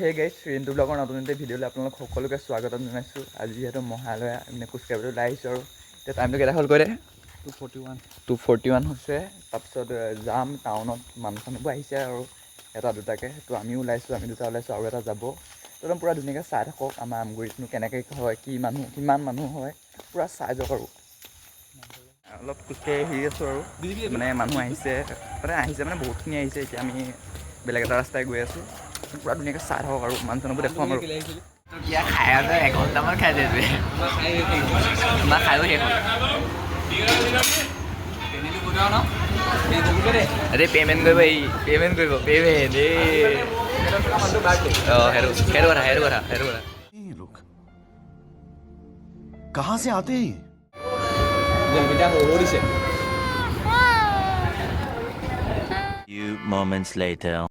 সেই গাইজ ৰিণ্টু ব্লগৰ নতুন এটা ভিডিঅ'লৈ আপোনালোক সকলোকে স্বাগতম জনাইছোঁ। আজি যিহেতু মহালয়া মানে খোজকাঢ়িবলৈ ওলাই আহিছোঁ আৰু। এতিয়া টাইমটো কেইটা হ'ল কৈ দে? Two forty one two forty one হৈছে। তাৰপিছত যাম টাউনত মানুহ চানুহবোৰ আহিছে আৰু এটা দুটাকৈ। তো আমিও ওলাইছোঁ আমি দুটা ওলাইছোঁ আৰু এটা যাব। তো একদম পূৰা ধুনীয়াকৈ চাই থাকক আমাৰ আমগুৰিতনো কেনেকৈ হয় কি মানুহ কিমান মানুহ হয় পূৰা চাই যাওক আৰু। অলপ খোজকাঢ়ি আহি আছোঁ আৰু। মানে মানুহ আহিছে মানে আহিছে মানে বহুতখিনি আহিছে এতিয়া আমি বেলেগ এটা ৰাস্তাই গৈ আছোঁ। পূৰা ধুনীয়াকৈ চাই থাকক আৰু মানুহ চানুহবোৰ দেখুৱাম আৰু এতিয়া খাই আছে এঘণ্টামান খাই দিছে তোমাৰ খায়ো শেষ হ'ল আৰে পে'মেণ্ট কৰিব এই পে'মেণ্ট কৰিব পে'মেণ্ট এই অঁ সেইটো সেইটো কথা সেইটো কথা সেইটো কথা ये लोग कहाँ से आते हैं ये? জলপিঠা সৰু সৰু দিছে Few moments later.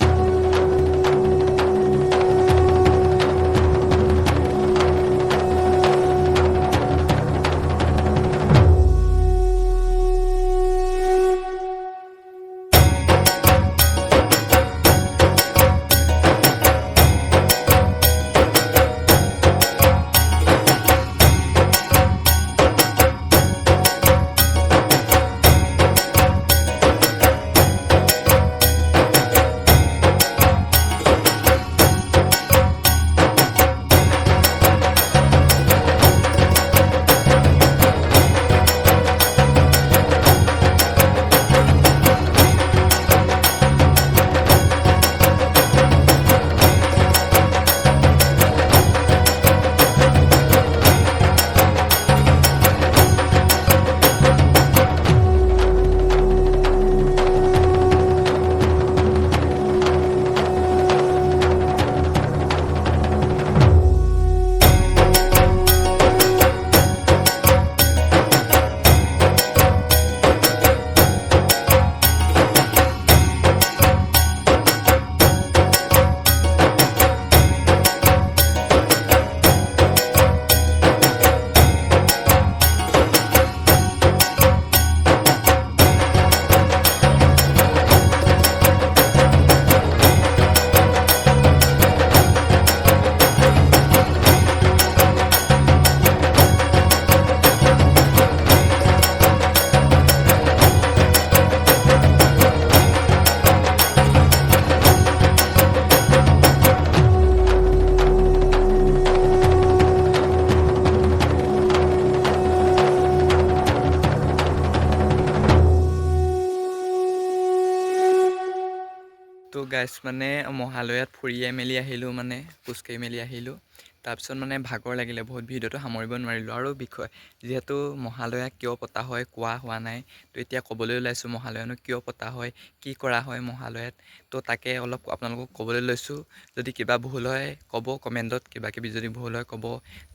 তো গাইছ মানে মহালয়াত ফুৰিয়ে মেলি আহিলোঁ মানে খোজকাঢ়ি মেলি আহিলোঁ। তাৰপিছত মানে ভাগৰ লাগিলে বহুত ভিডিঅ'টো সামৰিব নোৱাৰিলোঁ। আৰু বিষয় যিহেতু মহালয়া কিয় পতা হয় কোৱা হোৱা নাই তো এতিয়া ক'বলৈ ওলাইছোঁ মহালয়ানো কিয় পতা হয় কি কৰা হয় মহালয়াত। তো তাকে অলপ আপোনালোকক ক'বলৈ লৈছোঁ। যদি কিবা ভুল হয় ক'ব কমেণ্টত কিবা কিবি যদি ভুল হয় ক'ব।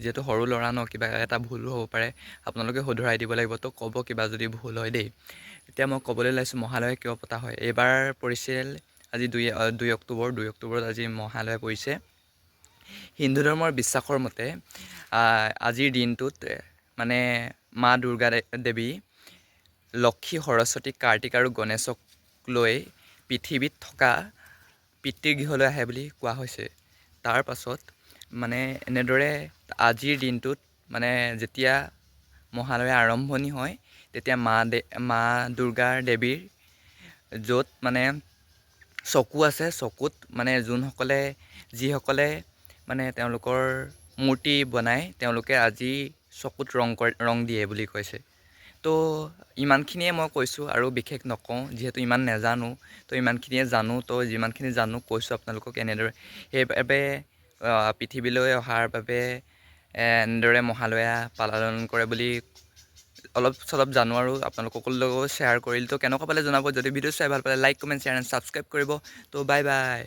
যিহেতু সৰু ল'ৰা ন কিবা এটা ভুলো হ'ব পাৰে আপোনালোকে শুধৰাই দিব লাগিব। তো ক'ব কিবা যদি ভুল হয় দেই। এতিয়া মই ক'বলৈ ওলাইছোঁ মহালয়া কিয় পতা হয়। এইবাৰ পৰিছিল আজি দুই দুই অক্টোবৰ দুই অক্টোবৰত আজি মহালয়া পৰিছে। হিন্দু ধৰ্মৰ বিশ্বাসৰ মতে আজিৰ দিনটোত মানে মা দুৰ্গা দেৱী লক্ষী সৰস্বতী কাৰ্তিক আৰু গণেশক লৈ পৃথিৱীত থকা পিতৃগৃহলৈ আহে বুলি কোৱা হৈছে। তাৰ পাছত মানে এনেদৰে আজিৰ দিনটোত মানে যেতিয়া মহালয়া আৰম্ভণি হয় তেতিয়া মা দে মা দুৰ্গাৰ দেৱীৰ য'ত মানে চকু আছে চকুত মানে যোনসকলে যিসকলে মানে তেওঁলোকৰ মূৰ্তি বনাই তেওঁলোকে আজি চকুত ৰং কৰে ৰং দিয়ে বুলি কৈছে। তো ইমানখিনিয়ে মই কৈছোঁ আৰু বিশেষ নকওঁ যিহেতু ইমান নাজানো তো ইমানখিনিয়ে জানো তো যিমানখিনি জানো কৈছোঁ আপোনালোকক এনেদৰে। সেইবাবে পৃথিৱীলৈ অহাৰ বাবে এনেদৰে মহালয়া পালন কৰে বুলি অলপ চলপ জানো আৰু আপোনালোকৰ লগত শ্বেয়াৰ কৰিলোঁ, তো কেনেকুৱা পালে জনাব? যদি ভিডিঅ' চাই ভালো পালে like comment share and subscribe কৰিব। তো বাই বাই